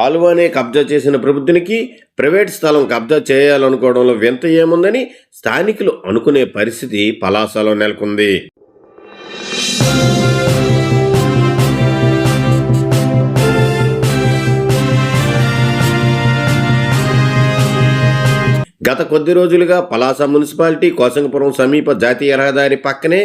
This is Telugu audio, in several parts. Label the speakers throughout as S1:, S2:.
S1: కాలువనే కబ్జా చేసిన ప్రభుత్వానికి ప్రైవేట్ స్థలం కబ్జా చేయాలనుకోవడంలో వింత ఏముందని స్థానికులు అనుకునే పరిస్థితి పలాసలో నెలకొంది. గత కొద్ది రోజులుగా పలాస మున్సిపాలిటీ కోసంగపురం సమీప జాతీయ రహదారి పక్కనే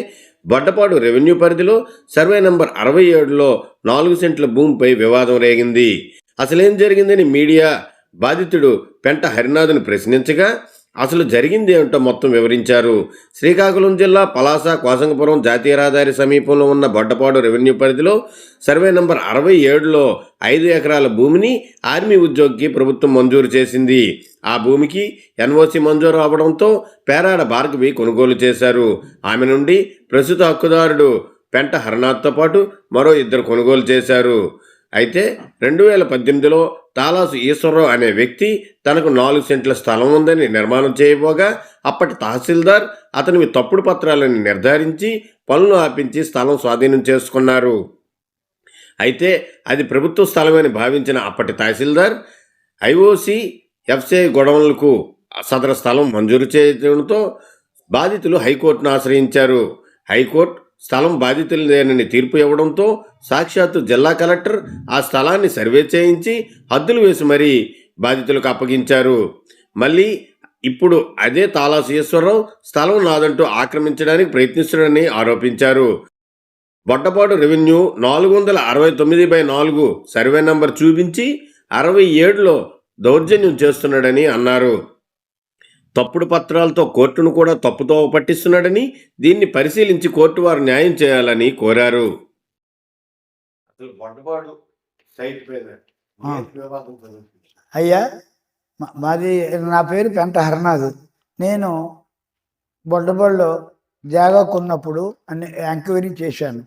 S1: బొడ్డపాడు రెవెన్యూ పరిధిలో సర్వే నంబర్ అరవై ఏడులో నాలుగు సెంట్ల భూమిపై వివాదం రేగింది. అసలేం జరిగిందని మీడియా బాధితుడు పెంట హరినాథ్ను ప్రశ్నించగా అసలు జరిగింది ఏమిటో మొత్తం వివరించారు. శ్రీకాకుళం జిల్లా పలాస కోసంగపురం జాతీయ రహదారి సమీపంలో ఉన్న బొడ్డపాడు రెవెన్యూ పరిధిలో సర్వే నంబర్ అరవై ఏడులో ఐదు ఎకరాల భూమిని ఆర్మీ ఉద్యోగికి ప్రభుత్వం మంజూరు చేసింది. ఆ భూమికి ఎన్ఓసి మంజూరు అవ్వడంతో పేరాడ భార్గవి కొనుగోలు చేశారు. ఆమె నుండి ప్రస్తుత హక్కుదారుడు పెంట హరనాథ్తో పాటు మరో ఇద్దరు కొనుగోలు చేశారు. అయితే రెండు వేల పద్దెనిమిదిలో తాలాసు ఈశ్వరరావు అనే వ్యక్తి తనకు నాలుగు సెంట్ల స్థలం ఉందని నిర్మాణం చేయబోగా అప్పటి తహసీల్దార్ అతనివి తప్పుడు పత్రాలను నిర్ధారించి పనులు ఆపించి స్థలం స్వాధీనం చేసుకున్నారు. అయితే అది ప్రభుత్వ స్థలమని భావించిన అప్పటి తహసీల్దార్ ఐఓసి ఎఫ్సిఐ గొడవలకు సదర స్థలం మంజూరు చేయడంతో బాధితులు హైకోర్టును ఆశ్రయించారు. హైకోర్టు స్థలం బాధితులదేనని తీర్పు ఇవ్వడంతో సాక్షాత్తు జిల్లా కలెక్టర్ ఆ స్థలాన్ని సర్వే చేయించి హద్దులు వేసి మరీ బాధితులకు అప్పగించారు. మళ్ళీ ఇప్పుడు అదే తాలాసు స్థలం నాదంటూ ఆక్రమించడానికి ప్రయత్నిస్తున్నాడని ఆరోపించారు. బొట్టపాటు రెవెన్యూ నాలుగు వందల అరవై తొమ్మిది బై నాలుగు సర్వే నంబర్ చూపించి అరవై ఏడులో దౌర్జన్యం చేస్తున్నాడని అన్నారు. తప్పుడు పత్రాలతో కోర్టును కూడా తప్పుతో పట్టిస్తున్నాడని దీన్ని పరిశీలించి కోర్టు వారు న్యాయం చేయాలని కోరారు.
S2: అయ్యా మా- మాది నా పేరు పెంట హరనాథ్. నేను బొడ్డబడిలో జాగా కొన్నప్పుడు అన్ని ఎంక్వైరీ చేశాను.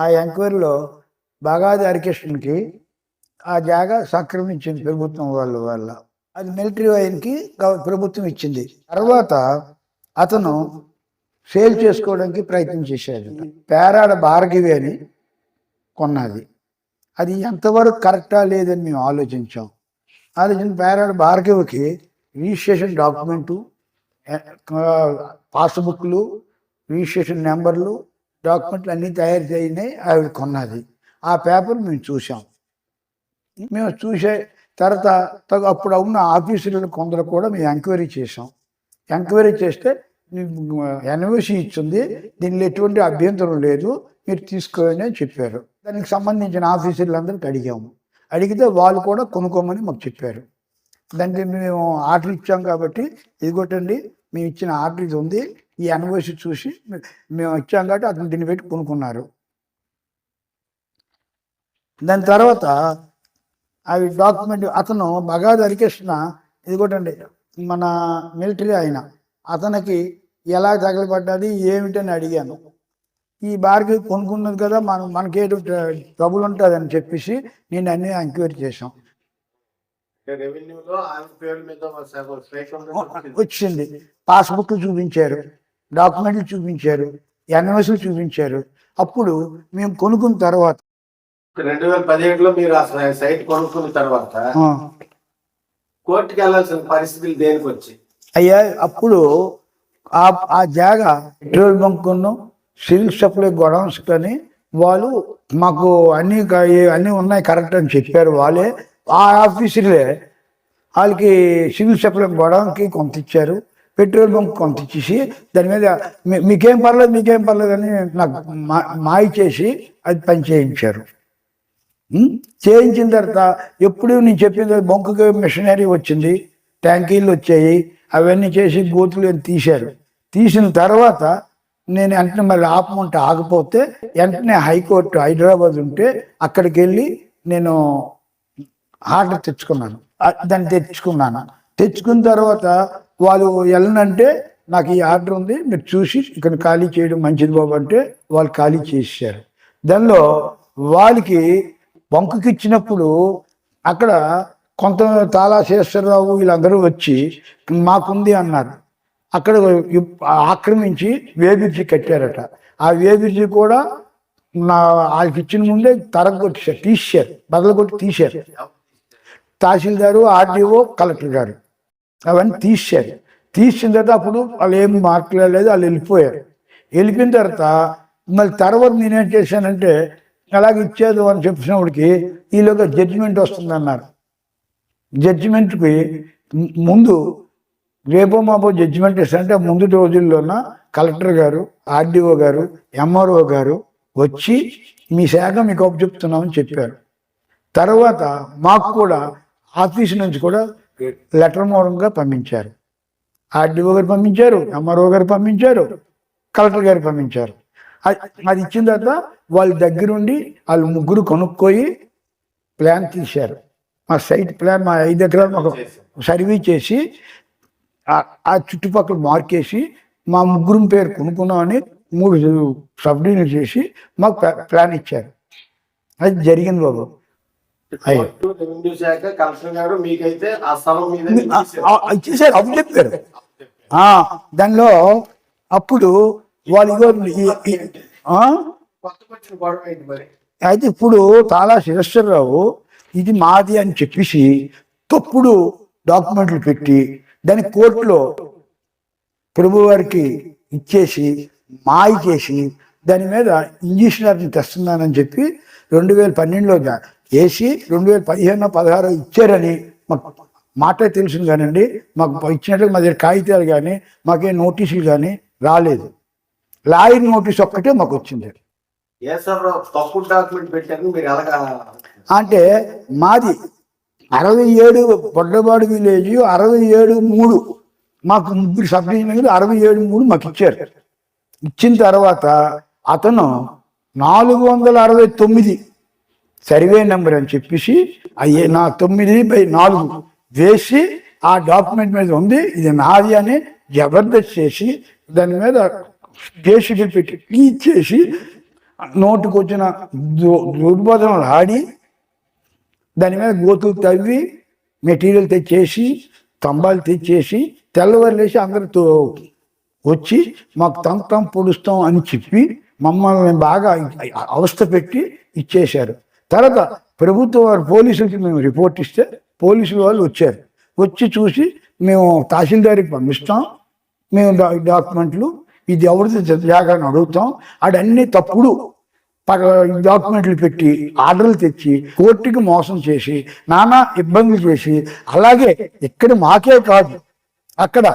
S2: ఆ ఎంక్వైరీలో బాగాది హరికృష్ణకి ఆ జాగా సంక్రమించింది ప్రభుత్వం వాళ్ళ వల్ల. అది మిలిటరీ వైన్కి ప్రభుత్వం ఇచ్చింది. తర్వాత అతను సేల్ చేసుకోవడానికి ప్రయత్నం చేశాడు. పేరాడ భార్గవి అని కొన్నది. అది ఎంతవరకు కరెక్టా లేదని మేము ఆలోచించాం. ఆలోచన పేరాడ భార్గవికి రిజిస్ట్రేషన్ డాక్యుమెంటు పాస్బుక్లు రిజిస్ట్రేషన్ నెంబర్లు డాక్యుమెంట్లు అన్నీ తయారు చేయినాయి ఆవిడ కొన్నది. ఆ పేపర్ మేము చూసాం మేము చూసే తర్వాత అప్పుడు ఉన్న ఆఫీసులను కొందరు కూడా మేము ఎంక్వైరీ చేసాం ఎంక్వైరీ చేస్తే ఎన్ఓసి ఇచ్చింది. దీనిలో ఎటువంటి అభ్యంతరం లేదు. మీరు తీసుకోండి అని చెప్పారు. దానికి సంబంధించిన ఆఫీసర్లందరికీ అడిగాము. అడిగితే వాళ్ళు కూడా కొనుక్కోమని మాకు చెప్పారు. దానికి మేము ఆర్డర్ ఇచ్చాం కాబట్టి ఇదిగోటండి మేము ఇచ్చిన ఆర్డర్ ఇది ఉంది. ఈ ఎన్ఓసి చూసి మేము ఇచ్చాం కాబట్టి అతను దీన్ని పెట్టి కొనుక్కున్నారు. దాని తర్వాత అవి డాక్యుమెంట్ అతను మగాది హరికృష్ణ ఇదిగోటండి మన మిలిటరీ ఆయన. అతనికి ఎలా తగలబడ్డది ఏమిటని అడిగాను. ఈ బార్కి కొనుక్కున్నది కదా మనం మనకేదో ట్రబుల్ ఉంటుంది అని చెప్పేసి నేను అన్ని ఎంక్వైరీ చేశాం. వచ్చింది. పాస్బుక్ చూపించారు డాక్యుమెంట్లు చూపించారు ఎన్ఎస్లు చూపించారు. అప్పుడు మేము కొనుక్కున్న తర్వాత
S1: రెండు వేల పదిహేడులో మీరు అసలు ఆ సైట్ కొనుక్కున్న తర్వాత కోర్టుకి వెళ్ళాల్సిన పరిస్థితులు దేనికి వచ్చి
S2: అయ్యా అప్పుడు ఆ ఆ జాగా పెట్రోల్ బంకును సివిల్ సప్లై గొడౌన్స్ కానీ వాళ్ళు మాకు అన్ని అన్ని ఉన్నాయి కరెక్ట్ అని చెప్పారు వాళ్ళే. ఆ ఆఫీసులే వాళ్ళకి సివిల్ సప్లై గొడౌన్కి కొంత ఇచ్చారు పెట్రోల్ బంక్ కొంత ఇచ్చేసి దాని మీద "మీ- మీకేం పర్లేదు మీకేం పర్లేదు అని నాకు మా- మాయ చేసి అది పని చేయించారు? చేయించిన తర్వాత ఎప్పుడు నేను చెప్పింది బొంకకి మిషనరీ వచ్చింది ట్యాంకీలు వచ్చాయి అవన్నీ చేసి గోతులు తీశారు. తీసిన తర్వాత నేను వెంటనే మళ్ళీ ఆపమంటే ఆగిపోతే వెంటనే హైకోర్టు హైదరాబాద్ ఉంటే అక్కడికి వెళ్ళి నేను ఆర్డర్ తెచ్చుకున్నాను. దాన్ని తెచ్చుకున్నాను. తెచ్చుకున్న తర్వాత వాళ్ళు వెళ్ళనంటే నాకు ఈ ఆర్డర్ ఉంది మీరు చూసి ఇక్కడ ఖాళీ చేయడం మంచిది బాబు అంటే వాళ్ళు ఖాళీ చేశారు దానిలో వాళ్ళకి వంకుకిచ్చినప్పుడు ఇచ్చినప్పుడు అక్కడ కొంత తాళాశేశ్వరరావు వీళ్ళందరూ వచ్చి మాకుంది అన్నారు. అక్కడ ఆక్రమించి వేబిర్జి కట్టారట. ఆ వేబిర్జి కూడా నా వాళ్ళకి ఇచ్చిన ముందే తరగొట్టేశారు తీసారు బదలు కొట్టి తీశారు. తహసీల్దారు ఆర్డీఓ కలెక్టర్ గారు అవన్నీ తీసారు తీసిన తర్వాత అప్పుడు వాళ్ళు ఏమి మాట్లాడలేదు వాళ్ళు వెళ్ళిపోయారు. వెళ్ళిపోయిన తర్వాత మళ్ళీ తర్వాత నేనేం చేశానంటే అలాగే ఇచ్చేది అని చెప్పినప్పటికి ఈలోగా జడ్జిమెంట్ వస్తుందన్నారు. జడ్జిమెంట్కి ముందు రేపో మాపో జడ్జిమెంట్ ఇస్తారంటే ముందు రోజుల్లోన కలెక్టర్ గారు ఆర్డీఓ గారు ఎంఆర్ఓ గారు వచ్చి మీ శాఖ మీకు అప్పు చెప్తున్నామని చెప్పారు. తర్వాత మాకు కూడా ఆఫీస్ నుంచి కూడా లెటర్ మూలంగా పంపించారు. ఆర్డీఓ గారు పంపించారు ఎంఆర్ఓ గారు పంపించారు కలెక్టర్ గారు పంపించారు. అది ఇచ్చిన తర్వాత వాళ్ళ దగ్గరుండి వాళ్ళు ముగ్గురు కొనుక్కోయి ప్లాన్ తీశారు. మా సైట్ ప్లాన్ మా ఐదు ఎకరాలు మాకు సర్వే చేసి ఆ- చుట్టుపక్కల మార్కేసి మా ముగ్గురు పేరు కొనుక్కున్నామని మూడు సబ్ డివిజన్ చేసి మాకు ప్లా- ప్లాన్ ఇచ్చారు. అది జరిగింది బాబు. ఇచ్చేసారు అప్పుడు చెప్పారు. దానిలో అప్పుడు వాళ్ళు ఇగో అయితే ఇప్పుడు తాలా శిరశ్వరరావు ఇది మాది అని చెప్పేసి తప్పుడు డాక్యుమెంట్లు పెట్టి దాని కోర్టులో ప్రభు వారికి ఇచ్చేసి మాయ చేసి దాని మీద ఇంజనీర్ని తెస్తున్నానని చెప్పి రెండు వేల పన్నెండులో వేసి రెండు వేల పదిహేను పదహారు ఇచ్చారని మాకు మాట తెలిసింది కానండి. మాకు ఇచ్చినట్టు మా దగ్గర కాగితాలు కానీ మాకే నోటీసులు కానీ రాలేదు. లాయర్ నోటీస్ ఒక్కటే మాకు వచ్చింది. అంటే మాది అరవై ఏడు బొడ్డబాడు విలేజ్ అరవై ఏడు మూడు మాకు ముగ్గురు సబ్ డివిజన్ అరవై ఏడు మూడు మాకు ఇచ్చారు. ఇచ్చిన తర్వాత అతను నాలుగు వందల అరవై తొమ్మిది సర్వే నెంబర్ అని చెప్పేసి అయ్యే నా తొమ్మిది బై నాలుగు వేసి ఆ డాక్యుమెంట్ మీద ఉంది ఇది నాది అని జబర్దస్త్ చేసి దాని మీద కేసులు పెట్టి ఇచ్చేసి నోటుకు వచ్చిన దు- దుర్బోధనలు ఆడి దాని మీద గోతులు తవ్వి మెటీరియల్ తెచ్చేసి స్తంభాలు తెచ్చేసి తెల్లవారులేసి అందరితో వచ్చి మాకు తంతం పొడుస్తాం అని చెప్పి మమ్మల్ని బాగా అవస్థ పెట్టి ఇచ్చేశారు. తర్వాత ప్రభుత్వం వారు పోలీసులకి మేము రిపోర్ట్ ఇస్తే పోలీసులు వాళ్ళు వచ్చారు. వచ్చి చూసి మేము తహసీల్దారికి పంపిస్తాం. మేము డా- డాక్యుమెంట్లు ఇది ఎవరిది జాగా అని అడుగుతాం. అడన్నీ తప్పుడు పగ డాక్యుమెంట్లు పెట్టి ఆర్డర్లు తెచ్చి కోర్టుకి మోసం చేసి నానా ఇబ్బందులు చేసి అలాగే ఇక్కడ మాకే కాదు. అక్కడ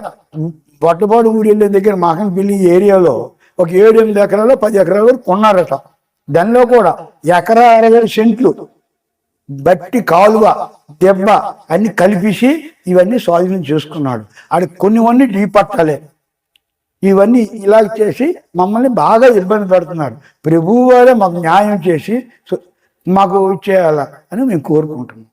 S2: బొట్టపాడు ఊడి దగ్గర మాకనపల్లి ఏరియాలో ఒక ఏడు ఎనిమిది ఎకరాలు పది ఎకరాలు వరకు కొన్నారట దానిలో కూడా ఎకరా అరవై సెంట్లు బట్టి కాలువ దెబ్బ అన్ని కలిపిసి ఇవన్నీ స్వాధీనం చేసుకున్నాడు. ఆడ కొన్నివన్నీ డీ పట్టాలే. ఇవన్నీ ఇలా చేసి మమ్మల్ని బాగా ఇబ్బంది పెడుతున్నారు. ప్రభువు వారే మాకు న్యాయం చేసి మాకు ఇచ్చేయాల అని మేము కోరుకుంటున్నాం.